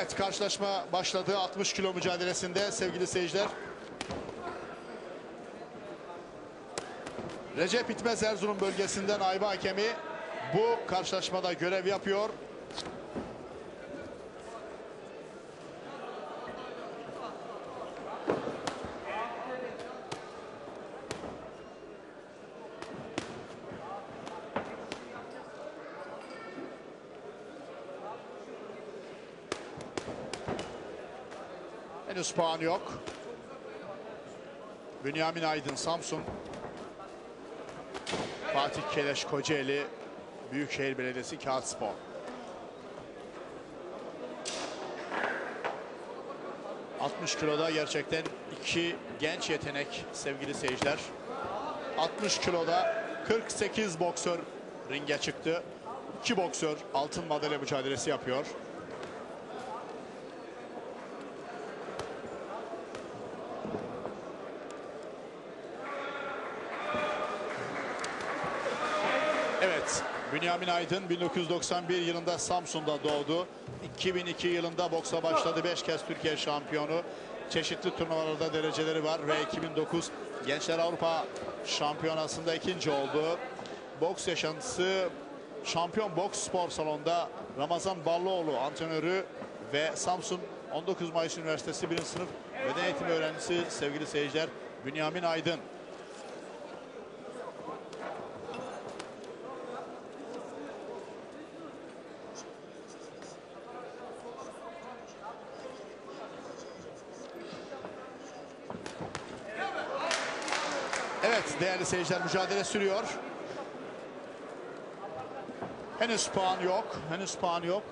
Evet karşılaşma başladı 60 kilo mücadelesinde sevgili seyirciler. Recep Bitmez Erzurum bölgesinden Ayba hakemi bu karşılaşmada görev yapıyor. Henüz puan yok. Bünyamin Aydın Samsun. Fatih Keleş Kocaeli Büyükşehir Belediyesi Kağıtspor. ...60 kiloda gerçekten iki genç yetenek sevgili seyirciler. 60 kiloda 48 boksör ringe çıktı. İki boksör altın madalya mücadelesi yapıyor. Evet, Bünyamin Aydın 1991 yılında Samsun'da doğdu. 2002 yılında boksa başladı. 5 kez Türkiye şampiyonu. Çeşitli turnuvalarda dereceleri var ve 2009 Gençler Avrupa Şampiyonası'nda ikinci oldu. Boks yaşantısı Şampiyon Boks Spor Salonu'nda Ramazan Ballıoğlu antrenörü ve Samsun 19 Mayıs Üniversitesi 1. sınıf beden eğitimi öğrencisi sevgili seyirciler Bünyamin Aydın. Evet değerli seyirciler mücadele sürüyor. Henüz puan yok. Henüz puan yok.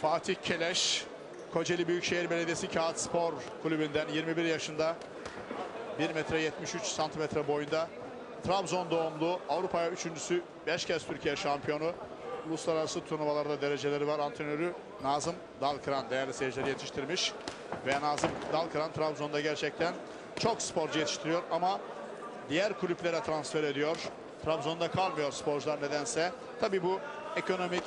Fatih Keleş Kocaeli Büyükşehir Belediyesi Kağıt Spor Kulübü'nden 21 yaşında 1 metre 73 santimetre boyunda Trabzon doğumlu Avrupa'ya üçüncüsü 5 kez Türkiye şampiyonu uluslararası turnuvalarda dereceleri var. Antrenörü Nazım Dalkıran değerli seyircileri yetiştirmiş. Ve Nazım Dalkıran Trabzon'da gerçekten çok sporcu yetiştiriyor ama diğer kulüplere transfer ediyor. Trabzon'da kalmıyor sporcular nedense. Tabi bu ekonomik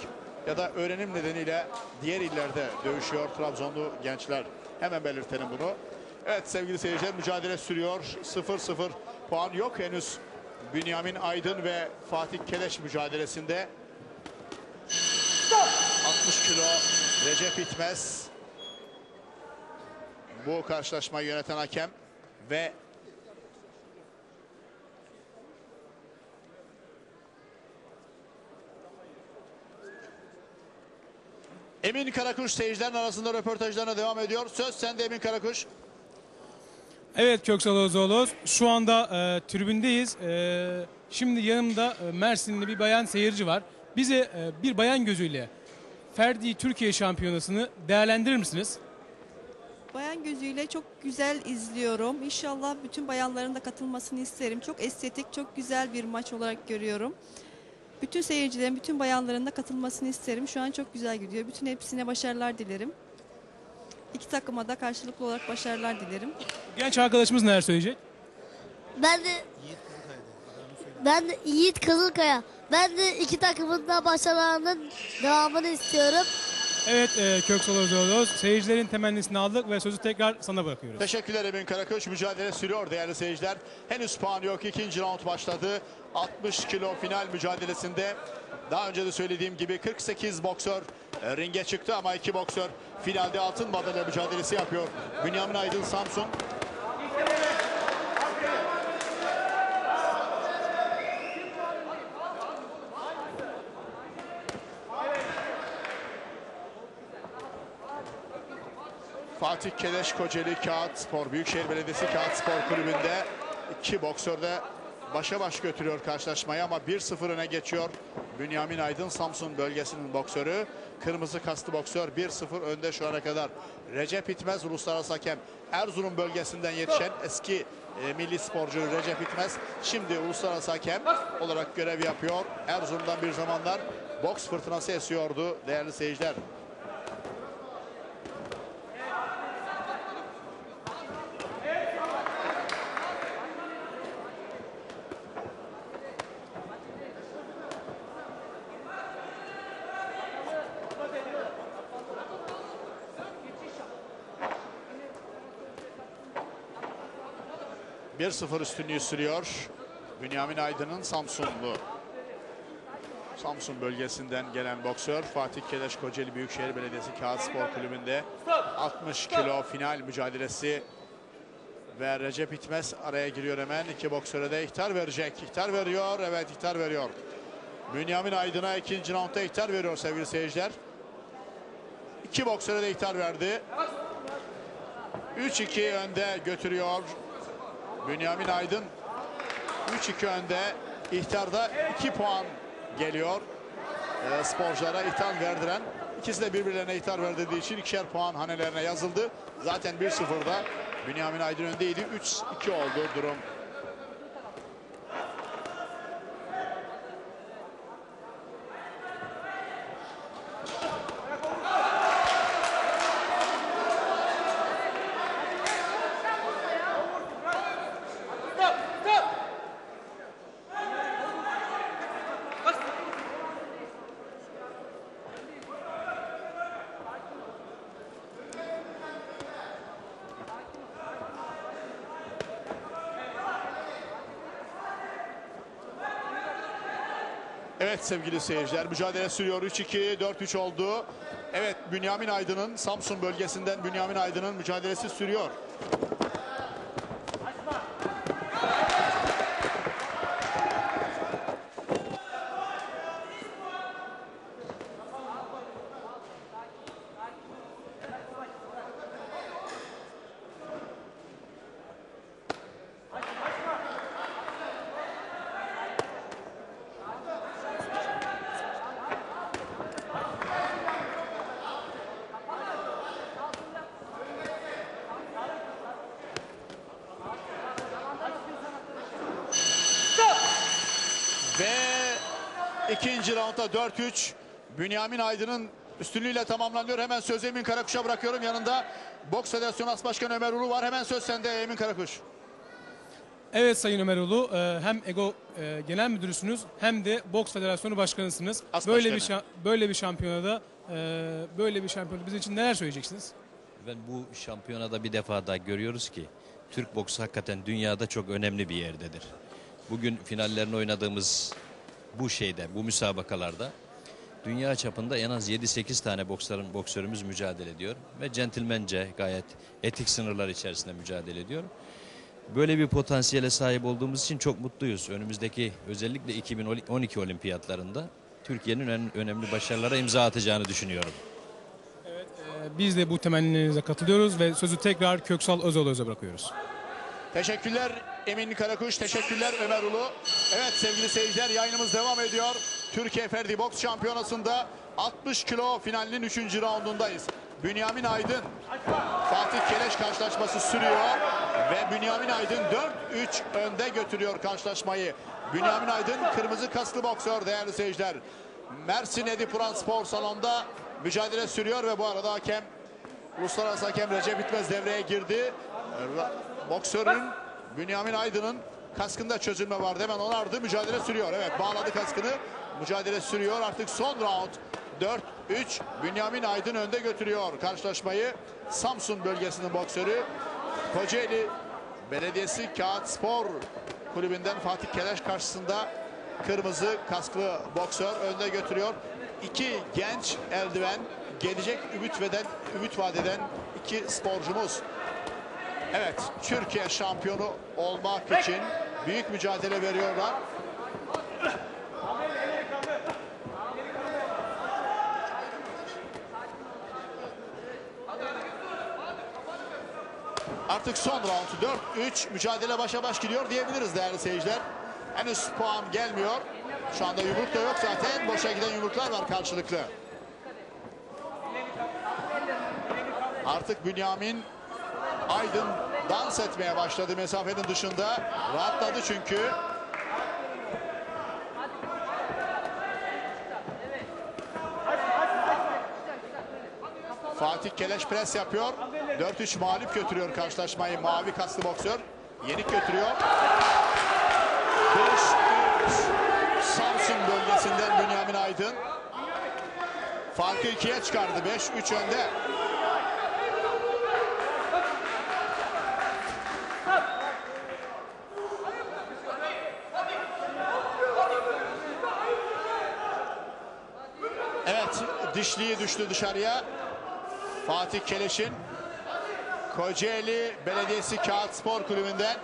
ya da öğrenim nedeniyle diğer illerde dövüşüyor Trabzonlu gençler. Hemen belirtelim bunu. Evet sevgili seyirciler mücadele sürüyor. 0-0 puan yok henüz. Bünyamin Aydın ve Fatih Keleş mücadelesinde 60 kilo Recep Bitmez bu karşılaşmayı yöneten hakem ve Emin Karakuş seyircilerin arasında röportajlarına devam ediyor. Söz sende Emin Karakuş. Evet Köksal Ozoğlu. Şu anda e, tribündeyiz. E, şimdi yanımda e, Mersinli bir bayan seyirci var. Bize e, bir bayan gözüyle Ferdi Türkiye Şampiyonası'nı değerlendirir misiniz? Bayan gözüyle çok güzel izliyorum. İnşallah bütün bayanların da katılmasını isterim. Çok estetik, çok güzel bir maç olarak görüyorum. Bütün seyircilerin, bütün bayanların da katılmasını isterim. Şu an çok güzel gidiyor. Bütün hepsine başarılar dilerim. İki takıma da karşılıklı olarak başarılar dilerim. Genç arkadaşımız neler söyleyecek? Ben de ben de Yiğit Kızılkaya. Ben de iki takımın da başarılarının devamını istiyorum. Evet e, Köksal Ozoğlu. Seyircilerin temennisini aldık ve sözü tekrar sana bırakıyoruz. Teşekkürler Emin Karakoç. Mücadele sürüyor değerli seyirciler. Henüz puan yok. İkinci round başladı. 60 kilo final mücadelesinde daha önce de söylediğim gibi 48 boksör e, ringe çıktı ama iki boksör finalde altın madalya mücadelesi yapıyor. Bünyamin Aydın Samsun. Fatih Keleş Kocaeli Kağıt Spor Büyükşehir Belediyesi Kağıt Spor Kulübü'nde iki boksör de başa baş götürüyor karşılaşmayı ama 1-0 öne geçiyor. Bünyamin Aydın Samsun bölgesinin boksörü. Kırmızı kastı boksör 1-0 önde şu ana kadar. Recep Bitmez uluslararası hakem Erzurum bölgesinden yetişen eski e, milli sporcu Recep Bitmez şimdi uluslararası hakem olarak görev yapıyor. Erzurum'dan bir zamanlar boks fırtınası esiyordu değerli seyirciler. 1-0 üstünlüğü sürüyor. Bünyamin Aydın'ın Samsunlu. Samsun bölgesinden gelen boksör Fatih Keleş Kocaeli Büyükşehir Belediyesi Kağıt Spor Kulübü'nde 60 kilo final mücadelesi ve Recep İtmez araya giriyor hemen. İki boksöre de ihtar verecek. İhtar veriyor. Evet ihtar veriyor. Bünyamin Aydın'a ikinci roundda ihtar veriyor sevgili seyirciler. İki boksöre de ihtar verdi. 3-2 önde götürüyor. Bünyamin Aydın 3-2 önde. İhtarda 2 puan geliyor. Ee, sporculara ihtar verdiren. İkisi de birbirlerine ihtar verdiği için ikişer puan hanelerine yazıldı. Zaten 1-0'da Bünyamin Aydın öndeydi. 3-2 oldu durum. Evet sevgili seyirciler mücadele sürüyor 3-2 4-3 oldu. Evet Bünyamin Aydın'ın Samsun bölgesinden Bünyamin Aydın'ın mücadelesi sürüyor. İkinci roundda 4-3 Bünyamin Aydın'ın üstünlüğüyle tamamlanıyor. Hemen söz Emin Karakuş'a bırakıyorum. Yanında Boks Federasyonu As Başkanı Ömer Ulu var. Hemen söz sende Emin Karakuş. Evet Sayın Ömeroğlu e, hem EGO e, Genel Müdürüsünüz hem de Boks Federasyonu Başkanısınız. As böyle bir başkanı. böyle bir şampiyonada e, böyle bir şampiyonada bizim için neler söyleyeceksiniz? Ben bu şampiyonada bir defa daha görüyoruz ki Türk boksu hakikaten dünyada çok önemli bir yerdedir. Bugün finallerini oynadığımız bu şeyde, bu müsabakalarda dünya çapında en az 7-8 tane boksörün, boksörümüz mücadele ediyor. Ve centilmence gayet etik sınırlar içerisinde mücadele ediyor. Böyle bir potansiyele sahip olduğumuz için çok mutluyuz. Önümüzdeki özellikle 2012 olimpiyatlarında Türkiye'nin en önemli başarılara imza atacağını düşünüyorum. E, biz de bu temennilerinize katılıyoruz ve sözü tekrar Köksal Özaloğlu'ya bırakıyoruz. Teşekkürler Emin Karakuş, teşekkürler Ömer Ulu. Evet sevgili seyirciler yayınımız devam ediyor. Türkiye Ferdi Boks Şampiyonası'nda 60 kilo finalinin 3. raundundayız. Bünyamin Aydın, Fatih Keleş karşılaşması sürüyor ve Bünyamin Aydın 4-3 önde götürüyor karşılaşmayı. Bünyamin Aydın kırmızı kaslı boksör değerli seyirciler. Mersin Edipuran Spor Salonu'nda mücadele sürüyor ve bu arada hakem Uluslararası hakem Recep Bitmez devreye girdi. Boksörün Bünyamin Aydın'ın kaskında çözülme vardı. Hemen onardı. Mücadele sürüyor. Evet bağladı kaskını. Mücadele sürüyor. Artık son round. 4-3 Bünyamin Aydın önde götürüyor karşılaşmayı. Samsun bölgesinin boksörü Kocaeli Belediyesi Kağıt Spor Kulübü'nden Fatih Keleş karşısında kırmızı kasklı boksör önde götürüyor. İki genç eldiven gelecek ümit veden ümit vadeden iki sporcumuz. Evet, Türkiye şampiyonu olmak için büyük mücadele veriyorlar. Artık son round 4-3 mücadele başa baş gidiyor diyebiliriz değerli seyirciler. Henüz puan gelmiyor. Şu anda yumruk da yok zaten. Boşa giden yumruklar var karşılıklı. Artık Bünyamin Aydın dans etmeye başladı mesafenin dışında. Rahatladı çünkü. Fatih Keleş pres yapıyor. 4-3 mağlup götürüyor karşılaşmayı. Mavi kaslı boksör. Yenik götürüyor. 5-3 Samsun bölgesinden Bünyamin Aydın. Farkı ikiye çıkardı. 5-3 önde. Evet dişliği düştü dışarıya. Fatih Keleş'in Kocaeli Belediyesi Kağıt Spor Kulübü'nden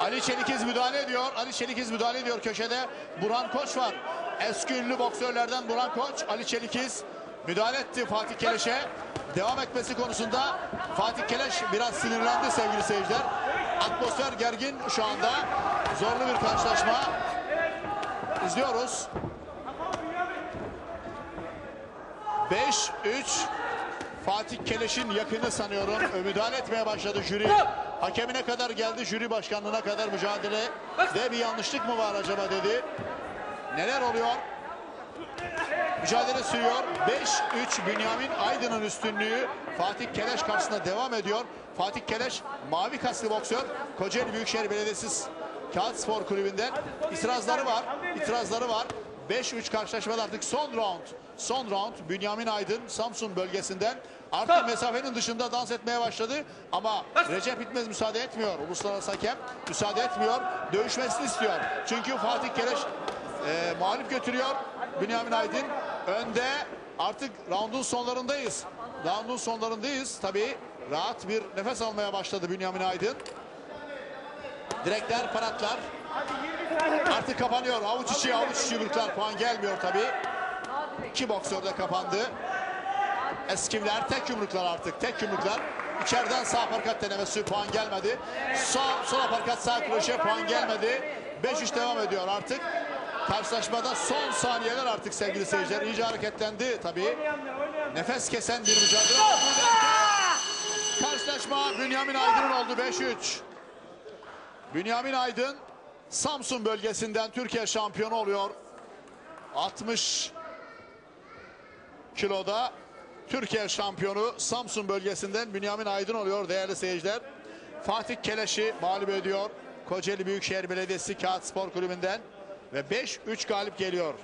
Ali Çelikiz müdahale ediyor. Ali Çelikiz müdahale ediyor köşede. Burhan Koç var. Eski ünlü boksörlerden Burhan Koç. Ali Çelikiz müdahale etti Fatih Keleş'e. Devam etmesi konusunda Fatih Keleş biraz sinirlendi sevgili seyirciler. Atmosfer gergin şu anda. Zorlu bir karşılaşma. İzliyoruz. 5-3 Fatih Keleş'in yakını sanıyorum. Müdahale etmeye başladı jüri. Hakemine kadar geldi jüri başkanlığına kadar mücadele. De bir yanlışlık mı var acaba dedi. Neler oluyor? Mücadele sürüyor. 5-3 Bünyamin Aydın'ın üstünlüğü Fatih Keleş karşısında devam ediyor. Fatih Keleş mavi kasklı boksör. Kocaeli Büyükşehir Belediyesi Kağıt Spor Kulübü'nden itirazları var. İtirazları var. 5-3 karşılaşmada artık son round. Son round Bünyamin Aydın Samsun bölgesinden artık mesafenin dışında dans etmeye başladı ama Recep Bitmez müsaade etmiyor. Uluslararası hakem müsaade etmiyor. Dövüşmesini istiyor. Çünkü Fatih Keleş e, mağlup götürüyor. Bünyamin Aydın önde artık roundun sonlarındayız. Roundun sonlarındayız. Tabii rahat bir nefes almaya başladı Bünyamin Aydın. Direkler, paratlar. Artık kapanıyor. Avuç içi, avuç içi yumruklar. Puan gelmiyor tabii. İki boksör de kapandı. Eskivler tek yumruklar artık. Tek yumruklar. İçeriden sağ aparkat denemesi puan gelmedi. Sağ, sol aparkat sağ kroşe puan gelmedi. 5-3 devam ediyor artık. Karşılaşmada son saniyeler artık sevgili seyirciler. İyice hareketlendi tabii. Nefes kesen bir mücadele. Karşılaşma Bünyamin Aydın'ın oldu 5-3. Bünyamin Aydın Samsun bölgesinden Türkiye şampiyonu oluyor. 60 kiloda Türkiye şampiyonu Samsun bölgesinden Bünyamin Aydın oluyor değerli seyirciler. Fatih Keleş'i mağlup ediyor. Kocaeli Büyükşehir Belediyesi Kağıt Spor Kulübü'nden ve 5-3 galip geliyor.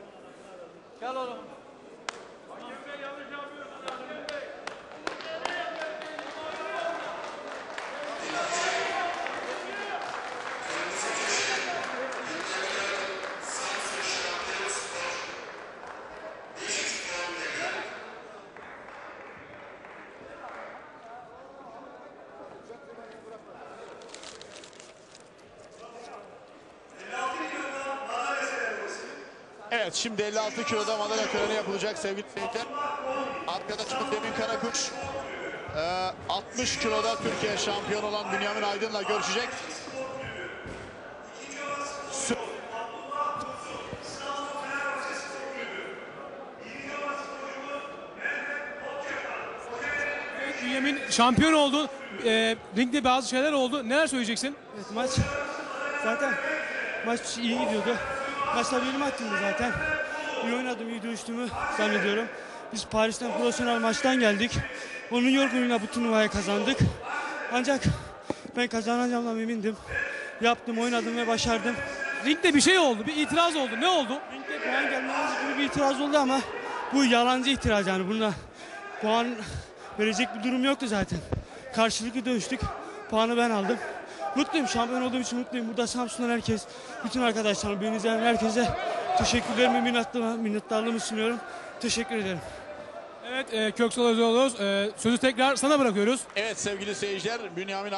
Evet şimdi 56 kiloda madalya töreni yapılacak sevgili seyirciler. Arkada çıkıp Demin Karakuş. Ee, 60 kiloda Türkiye şampiyonu olan Bünyamin Aydın'la görüşecek. Bünyamin şampiyon oldu. E, ringde bazı şeyler oldu. Neler söyleyeceksin? Evet maç zaten maç iyi gidiyordu. Maçta benim hakkımdı zaten. İyi oynadım, iyi dövüştüğümü zannediyorum. Biz Paris'ten profesyonel maçtan geldik. Onun yorgunluğuyla bu turnuvayı kazandık. Ancak ben kazanacağımdan emindim. Yaptım, oynadım ve başardım. Ringde bir şey oldu. Bir itiraz oldu. Ne oldu? Ringde puan gelmemiz gibi bir itiraz oldu ama bu yalancı itiraz yani. Buna puan verecek bir durum yoktu zaten. Karşılıklı dövüştük. Puanı ben aldım. Mutluyum. Şampiyon olduğum için mutluyum. Burada Samsun'dan herkes, bütün arkadaşlarım, beni izleyen herkese teşekkürlerimi, minnettarlığımı, minnettarlığımı sunuyorum. Teşekkür ederim. Evet e, Köksal Özoğlu e, sözü tekrar sana bırakıyoruz. Evet sevgili seyirciler Bünyamin Aydın